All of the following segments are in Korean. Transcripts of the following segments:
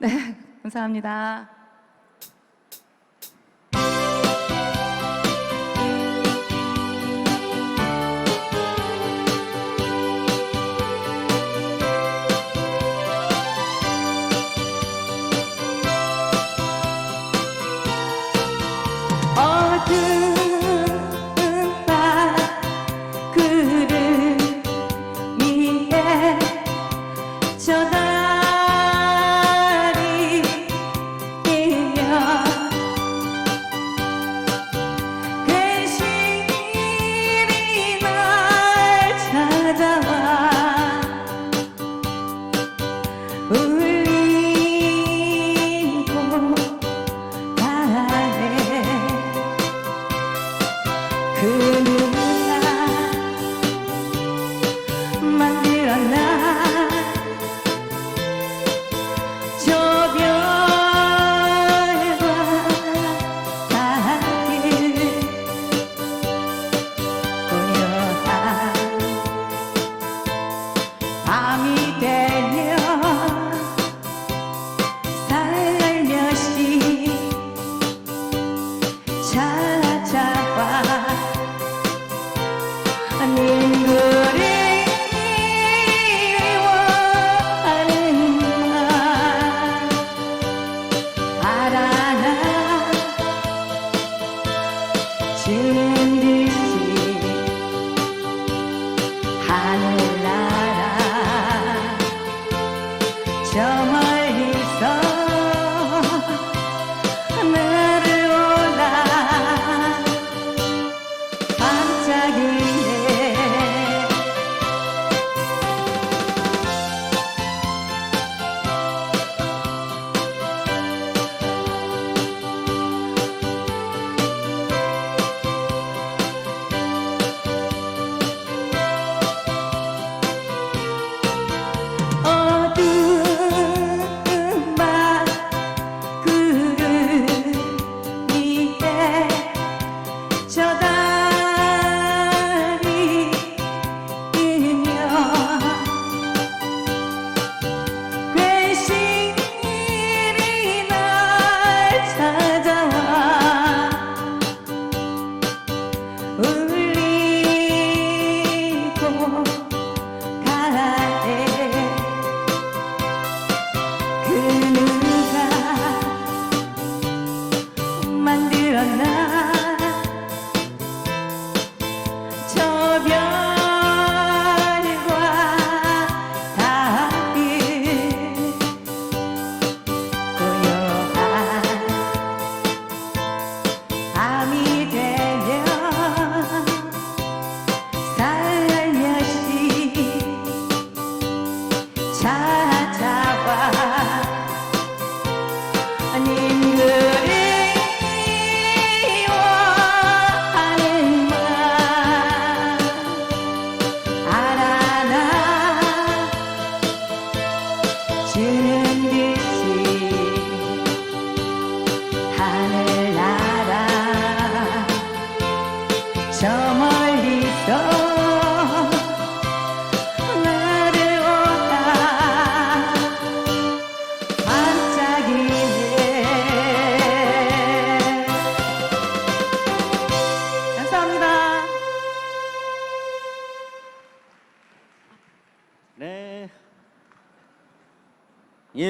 네, 감사합니다.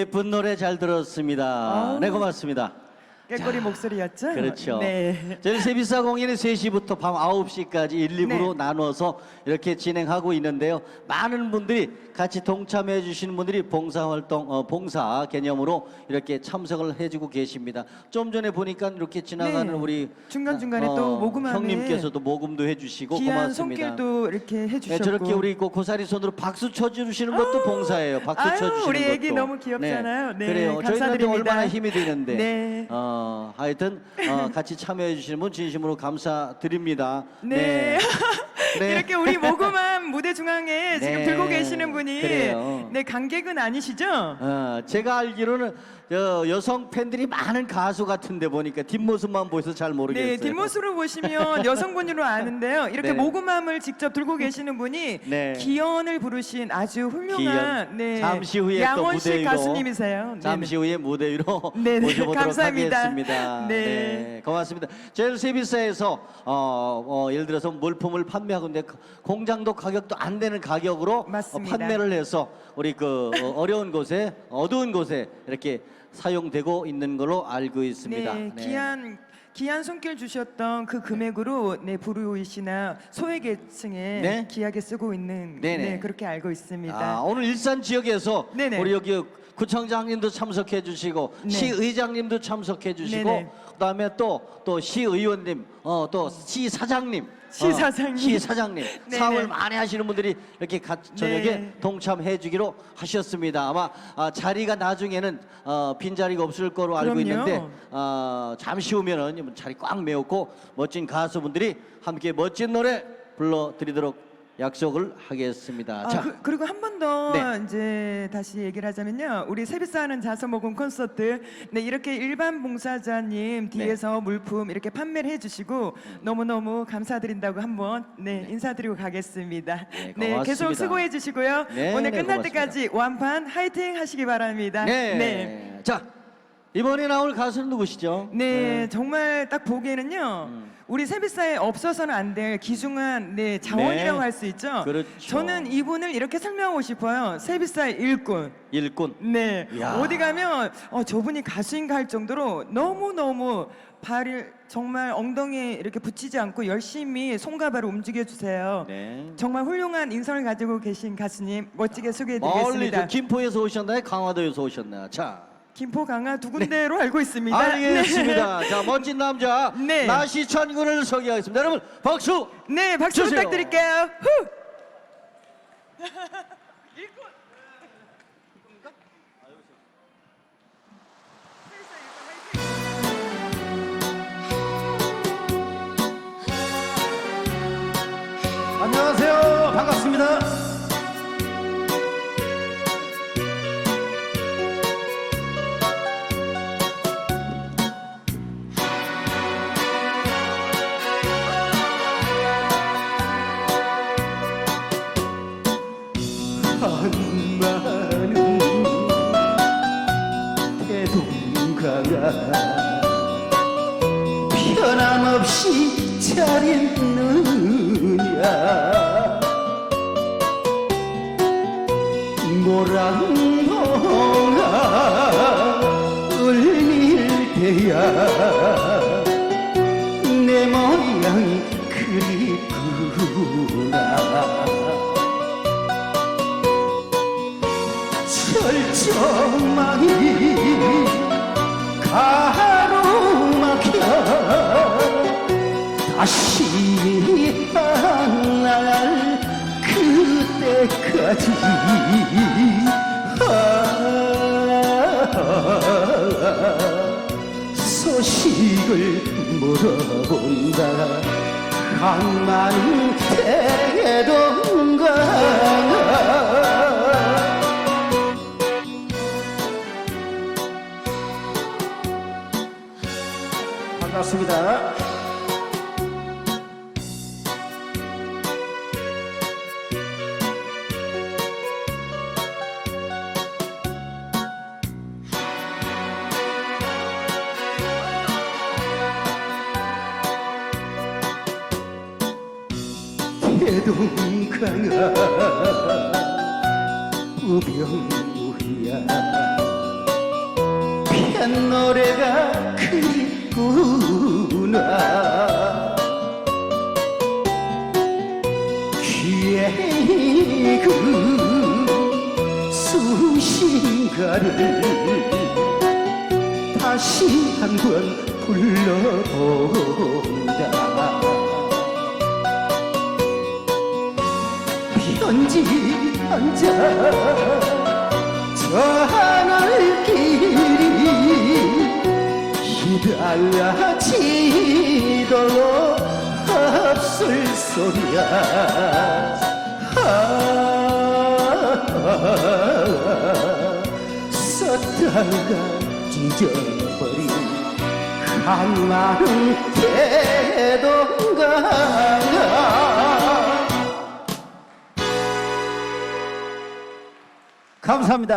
예쁜 노래 잘 들었습니다. 아우. 네, 고맙습니다. 깨꼬리 목소리였죠? 그렇죠. 네. 저희 세비사 공연이 3시부터 밤 9시까지 1, 2부로 네. 나눠서 이렇게 진행하고 있는데요. 많은 분들이 같이 동참해 주시는 분들이 봉사활동, 어, 봉사 개념으로 이렇게 참석을 해주고 계십니다. 좀 전에 보니까 이렇게 지나가는 네. 우리 중간중간에 어, 또 모금함에 형님께서도 모금도 해주시고 귀한 고맙습니다. 손길도 이렇게 네, 해주셨고 저렇게 우리 그 고사리 손으로 박수 쳐주시는 것도 봉사예요. 박수 아유, 쳐주시는 우리 것도. 애기 너무 귀엽잖아요. 네, 그래요. 저희한테 감사드립니다. 얼마나 힘이 되는데. 네. 어, 하여튼 어, 같이 참여해 주시는 분 진심으로 감사드립니다. 네. 네. 이렇게 우리 모금함 무대 중앙에 지금 네, 계시는 분이 그래요. 네 관객은 아니시죠? 어, 제가 알기로는 저 여성 팬들이 많은 가수 같은데 보니까 뒷모습만 보여서 잘 모르겠어요. 네, 뒷모습으로 보시면 여성분으로 아는데요. 이렇게 네. 모금함을 직접 들고 계시는 분이 네. 기연을 부르신 아주 훌륭한 기연. 네, 잠시 후에 또 양원식 무대 위로 가수님이세요. 네, 잠시 후에 무대 위로 네네, 모셔보도록 감사합니다. 하겠습니다. 네. 고맙습니다. 제일 세비사에서 어, 어, 예를 들어서 물품을 판매하고 있는데 공장도 가격도 안 되는 가격으로 어, 맞습니다. 판매를 해서 우리 그 어, 어려운 곳에 어두운 곳에 이렇게 사용되고 있는 걸로 알고 있습니다. 네, 네. 귀한 귀한 손길 주셨던 그 금액으로 네 부류이시나 소외계층에 네. 귀하게 쓰고 있는 네네. 네 그렇게 알고 있습니다. 아, 오늘 일산 지역에서 네네. 우리 여기 구청장님도 참석해 주시고 네. 시의장님도 참석해 주시고 네네. 그다음에 또 또 시의원님 어 또 시사장님 시사장님. 어, 시사장님 네네. 사업을 많이 하시는 분들이 이렇게 가, 저녁에 네. 동참해 주기로 하셨습니다. 아마 아, 자리가 나중에는 어, 빈 자리가 없을 거로 알고 그럼요. 있는데 어, 잠시 후면은 자리 꽉 메웠고 멋진 가수분들이 함께 멋진 노래 불러드리도록 약속을 하겠습니다. 아, 자, 그, 그리고 한 번 더 네. 이제 다시 얘기를 하자면요. 우리 세비사하는 자서모금 콘서트 네 이렇게 일반 봉사자님 뒤에서 물품 이렇게 판매를 해주시고 너무 너무 감사드린다고 한번 네, 인사드리고 가겠습니다. 네, 네, 고맙습니다. 계속 수고해 주시고요. 네, 오늘 네, 끝날 고맙습니다. 때까지 완판 화이팅 하시기 바랍니다. 네. 네. 자, 이번에 나올 가수는 누구시죠? 네, 정말 딱 보기에는요. 음. 우리 세비사에 없어서는 안될 귀중한 네, 자원이라고 네. 할 수 있죠. 그렇죠. 저는 이분을 이렇게 설명하고 싶어요. 세비사의 일꾼. 일꾼. 네. 이야. 어디 가면 어, 저분이 가수인가 할 정도로 너무너무 발을 정말 엉덩이에 이렇게 붙이지 않고 열심히 손과 발을 움직여 주세요. 네. 정말 훌륭한 인성을 가지고 계신 가수님 멋지게 소개해 드리겠습니다. 저 김포에서 오셨나요? 강화도에서 오셨나요? 자, 김포 강화 두 군데로 알고 있습니다. 알겠습니다. 자, 멋진 남자 네. 나시천 군을 소개하겠습니다. 여러분, 박수. 네, 네 박수 주세요. 부탁드릴게요. 후! 안녕 잘있 다시 한날 그때까지. 아, 소식을 물어본다. 강만 태동가 동강아 우병우야. 편 노래가 그립구나. 귀에 그 수신가를 다시 한 번 불러본다 편지 한자 저 하늘길이 기다려지도록 없을 소리야. 아, 썼다가 찢어버린 한마음 태동가 감사합니다.